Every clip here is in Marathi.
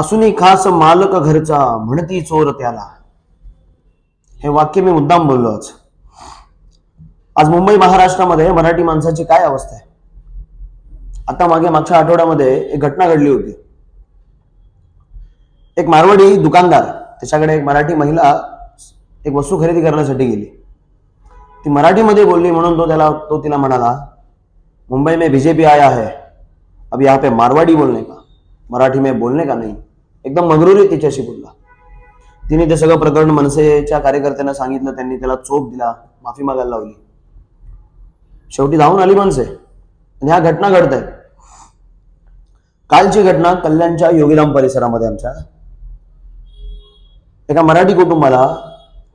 असूनही खास मालक घरचा म्हणती चोर त्याला. हे वाक्य मी मुद्दाम बोललो आज. आज मुंबई महाराष्ट्रामध्ये मराठी माणसाची काय अवस्था आहे? आता मागे मागच्या आठवड्यामध्ये एक घटना घडली होती. एक मारवाडी दुकानदार त्याच्याकडे एक मराठी महिला एक वस्तू खरेदी करण्यासाठी गेली. ती मराठीमध्ये बोलली म्हणून तो त्याला तो तिला म्हणाला मुंबई में बीजेपी आया है. अब यहाँ पे मारवाड़ी बोलने का मराठी में बोलने का नहीं. एकदम मगरुरी तिच्याशी बोलला. तिने ते सगळं प्रकरण मनसेच्या कार्यकर्त्यांना सांगितलं त्यांनी त्याला चोप दिला माफी मागायला लावली. शेवटी धावून आली मनसे. आणि ह्या घटना घडत आहेत कालची घटना कल्याणच्या योगीराम परिसरामध्ये आमच्या. एका मराठी कुटुंबाला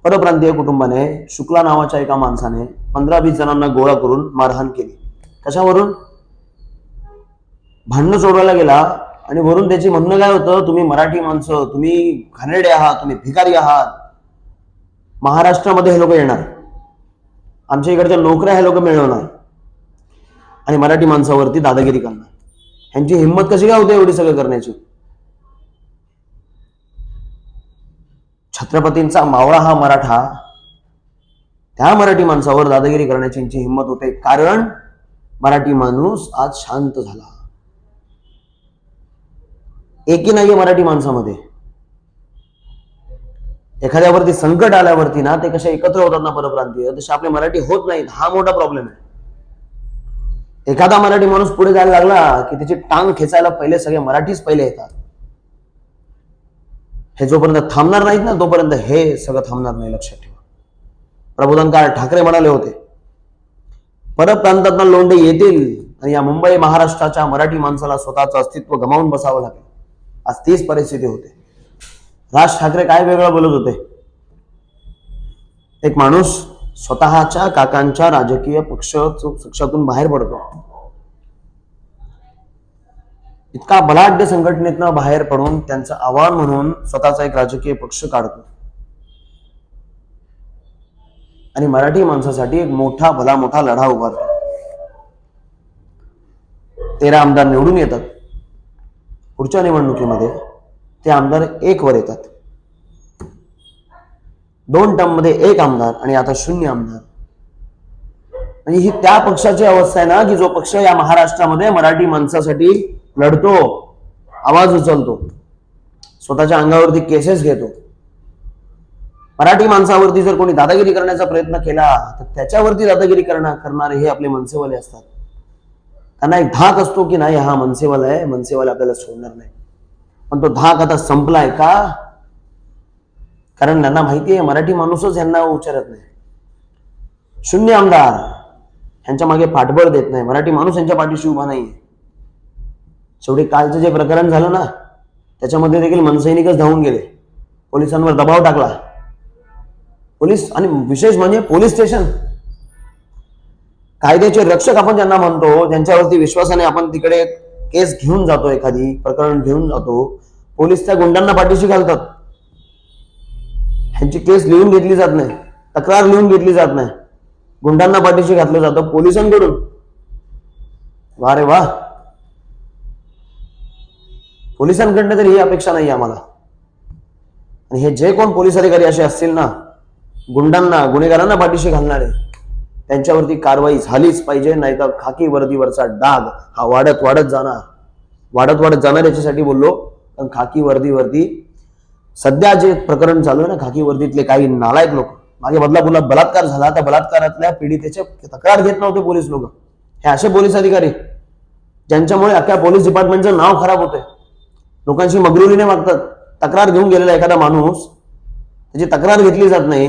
परप्रांतीय कुटुंबाने शुक्ला नावाच्या एका माणसाने पंधरा वीस जणांना गोळा करून मारहाण केली. कशावरून? भांडणं सोडवायला गेला आणि वरून त्याचे म्हणणं काय होतं? तुम्ही मराठी माणसं तुम्ही घाणेरडे आहात तुम्ही भिकारी आहात. महाराष्ट्रामध्ये हे लोक येणार. आमच्या इकडच्या नोकऱ्या हे लोक मिळवणार. आणि मराठी माणसावरती दादागिरी करणार. ह्यांची हिंमत कशी काय होते एवढी सगळं करण्याची? छत्रपतींचा मावळा हा मराठा. त्या मराठी माणसावर दादागिरी करण्याची यांची हिंमत होते. कारण मराठी माणूस आज शांत झाला. एकी नाहीये मराठी माणसामध्ये. एखाद्यावरती संकट आल्यावरती ना ते कसे एकत्र होतात ना परप्रांतीय तसे आपले मराठी होत नाहीत. हा मोठा प्रॉब्लेम आहे. एखादा मराठी माणूस पुढे जायला लागला की त्याची टांग खेचायला पहिले सगळे मराठीच पहिले येतात. हे जोपर्यंत थांबणार नाहीत ना तोपर्यंत हे सगळं थांबणार नाही लक्षात ठेवा. प्रबोधन काळ ठाकरे म्हणाले होते परप्रांतातना लोंढे येतील आणि या मुंबई महाराष्ट्राच्या मराठी माणसाला स्वतःचं अस्तित्व गमावून बसावं लागेल. आज तीच परिस्थिती होते. राज ठाकरे काय वेगळं बोलत होते? एक माणूस स्वतःच्या काकांच्या राजकीय पक्ष पक्षातून बाहेर पडतो. इतका बलाढ्य संघटनेतनं बाहेर पडून त्यांचं आव्हान म्हणून स्वतःचा एक राजकीय पक्ष काढतो. आणि मराठी माणसासाठी एक मोठा भला मोठा लढा उभारतो. तेरा आमदार निवडून येतात. पुढच्या निवडणुकीमध्ये ते आमदार एकवर येतात. दोन टर्ममध्ये एक आमदार आणि आता शून्य आमदार. म्हणजे ही त्या पक्षाची अवस्था आहे ना की जो पक्ष या महाराष्ट्रामध्ये मराठी माणसासाठी लढतो आवाज उचलतो स्वतःच्या अंगावरती केसेस घेतो. मराठी माणसावरती जर कोणी दादागिरी करण्याचा प्रयत्न केला तर त्याच्यावरती दादागिरी करणार करणारे हे आपले मनसेवाले असतात. त्यांना एक धाक असतो की नाही हा मनसेवाला आहे मनसेवाला आपल्याला सोडणार नाही. पण तो धाक आता संपलाय का? कारण त्यांना माहिती आहे मराठी माणूसच यांना उच्चारत नाही. शून्य आमदार ह्यांच्या मागे पाठबळ देत नाही. मराठी माणूस यांच्या पाठीशी उभा नाही शेवटी कालचं जे प्रकरण झालं ना त्याच्यामध्ये देखील मनसैनिकच धावून गेले. पोलिसांवर दबाव टाकला. पोलीस आणि विशेष म्हणजे पोलीस स्टेशन. कायद्याचे रक्षक आपण ज्यांना म्हणतो ज्यांच्यावरती विश्वासाने आपण तिकडे केस घेऊन जातो एखादी प्रकरण घेऊन जातो पोलीस त्या गुंडांना पाठीशी घालतात. ह्यांची केस लिहून घेतली जात नाही तक्रार लिहून घेतली जात नाही. गुंडांना पाठीशी घातलं जातं पोलिसांकडून. वा रे वा. पोलिसांकडनं तरी ही अपेक्षा नाही आम्हाला. आणि हे जे कोण पोलीस अधिकारी असे असतील ना गुंडांना गुन्हेगारांना पाठीशी घालणारे त्यांच्यावरती कारवाई झालीच पाहिजे नाही तर खाकी वर्दीवरचा डाग हा वाढत वाढत जाणार. वाढत वाढत जाणार याच्यासाठी बोललो. पण खाकी वर्दीवरती सध्या जे प्रकरण चालू आहे ना खाकी वर्दीतले काही नालायक लोक मागे बदलापूरला बलात्कार झाला त्या बलात्कारातल्या पीडितेचे तक्रार घेत नव्हते पोलीस लोक. हे असे पोलीस अधिकारी ज्यांच्यामुळे अख्ख्या पोलीस डिपार्टमेंटचं नाव खराब होतंय. लोकांशी मगरुरीने वागतात. तक्रार घेऊन गेलेला एखादा माणूस त्याची तक्रार घेतली जात नाही.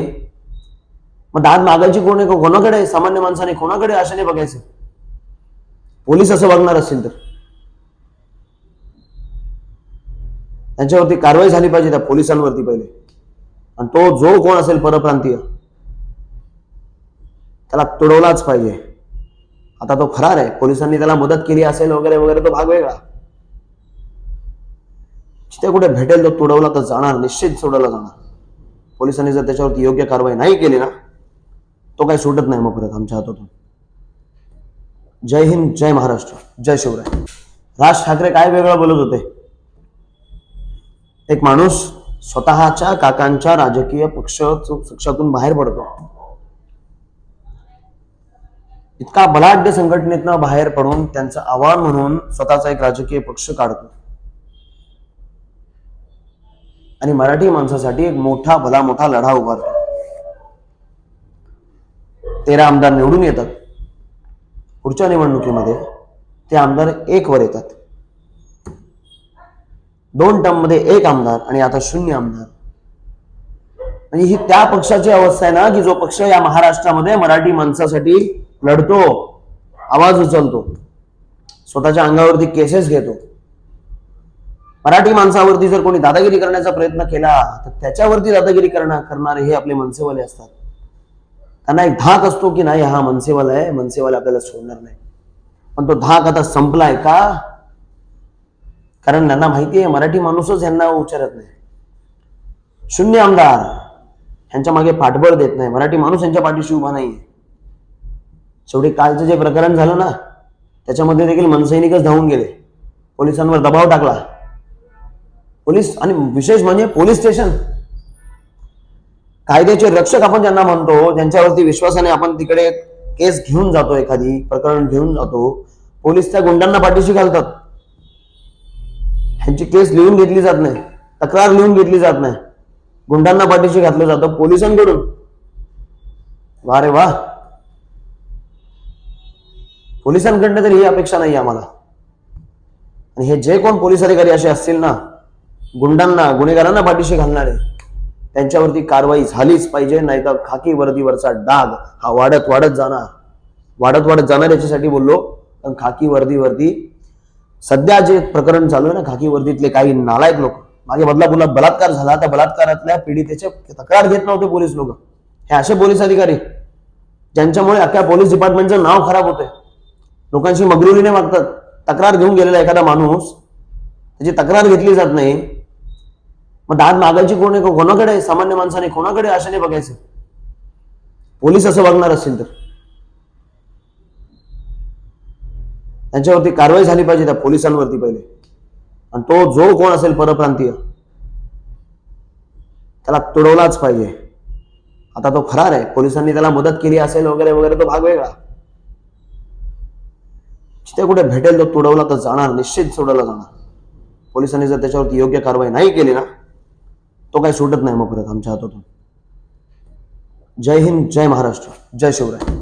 मग दाद मागायची कोण आहे? कोणाकडे सामान्य माणसाने कोणाकडे आशाने बघायचं? पोलीस असं वागणार असतील तर. त्यांच्यावरती कारवाई झाली पाहिजे त्या पोलिसांवरती पहिले. आणि तो जो कोण असेल परप्रांतीय त्याला तुडवलाच पाहिजे. आता तो फरार आहे. पोलिसांनी त्याला मदत केली असेल वगैरे वगैरे तो भाग वेगळा. जिथे कुठे भेटेल तो तुडवला तर जाणार निश्चित सोडवला जाणार. पोलिसांनी जर त्याच्यावरती योग्य कारवाई नाही केली ना तो काही सुटत नाही मग परत आमच्या हातातून. जय हिंद जय महाराष्ट्र जय शिवराय. राज ठाकरे काय वेगळं बोलत होते? एक माणूस स्वतःच्या काकांच्या राजकीय पक्ष पक्षातून बाहेर पडतो. इतका बलाढ्य संघटनेतनं बाहेर पडून त्यांचं आव्हान म्हणून स्वतःचा एक राजकीय पक्ष काढतो. आणि मराठी माणसासाठी एक मोठा भला मोठा लढा उभारतो. तेरा आमदार निवडून येतात. पुढच्या निवडणुकीमध्ये ते आमदार एक वर येतात. दोन टर्ममध्ये एक आमदार आणि आता शून्य आमदार. म्हणजे ही त्या पक्षाची अवस्था आहे ना की जो पक्ष या महाराष्ट्रामध्ये मराठी माणसासाठी लढतो आवाज उचलतो स्वतःच्या अंगावरती केसेस घेतो. मराठी माणसावरती जर कोणी दादागिरी करण्याचा प्रयत्न केला तर त्याच्यावरती दादागिरी करणार करणारे हे आपले मनसेवाले असतात. त्यांना एक धाक असतो की नाही हा मनसेवाला आहे मनसेवाला आपल्याला सोडणार नाही. पण तो धाक आता संपलाय का? कारण त्यांना माहिती आहे मराठी माणूसच यांना उच्चारत नाही. शून्य आमदार यांच्या मागे पाठबळ देत नाही. मराठी माणूस यांच्या पाठीशी उभा नाही शेवटी कालचं जे प्रकरण झालं ना त्याच्यामध्ये देखील मनसैनिकच धावून गेले. पोलिसांवर दबाव टाकला. पोलीस आणि विशेष म्हणजे पोलीस स्टेशन. कायद्याचे रक्षक आपण ज्यांना म्हणतो ज्यांच्यावरती विश्वासाने आपण तिकडे केस घेऊन जातो एखादी प्रकरण घेऊन जातो पोलीस त्या गुंडांना पाठीशी घालतात. ह्यांची केस लिहून घेतली जात नाही तक्रार लिहून घेतली जात नाही. गुंडांना पाठीशी घातलं जातं पोलिसांकडून. वा रे वा पोलिसांकडनं तरी ही अपेक्षा नाही आम्हाला. आणि हे जे कोण पोलीस अधिकारी असे असतील ना गुंडांना गुन्हेगारांना पाठीशी घालणारे त्यांच्यावरती कारवाई झालीच पाहिजे नाही तर खाकी वर्दीवरचा डाग हा वाढत वाढत जाणार. वाढत वाढत जाणार याच्यासाठी बोललो. पण खाकी वर्दीवरती सध्या जे प्रकरण चालू आहे ना खाकी वर्दीतले काही नालायक लोक मागे बदलापूरला बलात्कार झाला त्या बलात्कारातल्या पीडितेचे तक्रार घेत नव्हते पोलीस लोक. हे असे पोलीस अधिकारी ज्यांच्यामुळे अख्ख्या पोलीस डिपार्टमेंटचं नाव खराब होतंय. लोकांशी मगरुरीने मागतात तक्रार घेऊन गेलेला एखादा माणूस त्याची तक्रार घेतली जात नाही. मग दाद मागायची कोण आहे? कोणाकडे आहे? सामान्य माणसाने कोणाकडे आशेने बघायचं? पोलीस असं बघणार असतील तर. त्यांच्यावरती कारवाई झाली पाहिजे त्या पोलिसांवरती पहिले. आणि तो जो कोण असेल? परप्रांतीय. त्याला तुडवलाच पाहिजे. आता तो फरार आहे. पोलिसांनी त्याला मदत केली असेल वगैरे वगैरे तो भाग वेगळा. जिथे कुठे भेटेल तो तुडवला तर जाणार. निश्चित सोडवला जाणार. पोलिसांनी जर त्याच्यावरती योग्य कारवाई नाही केली ना तो काही सुटत नाही मग परत आमच्या हातातून. जय हिंद जय महाराष्ट्र जय शिवराय.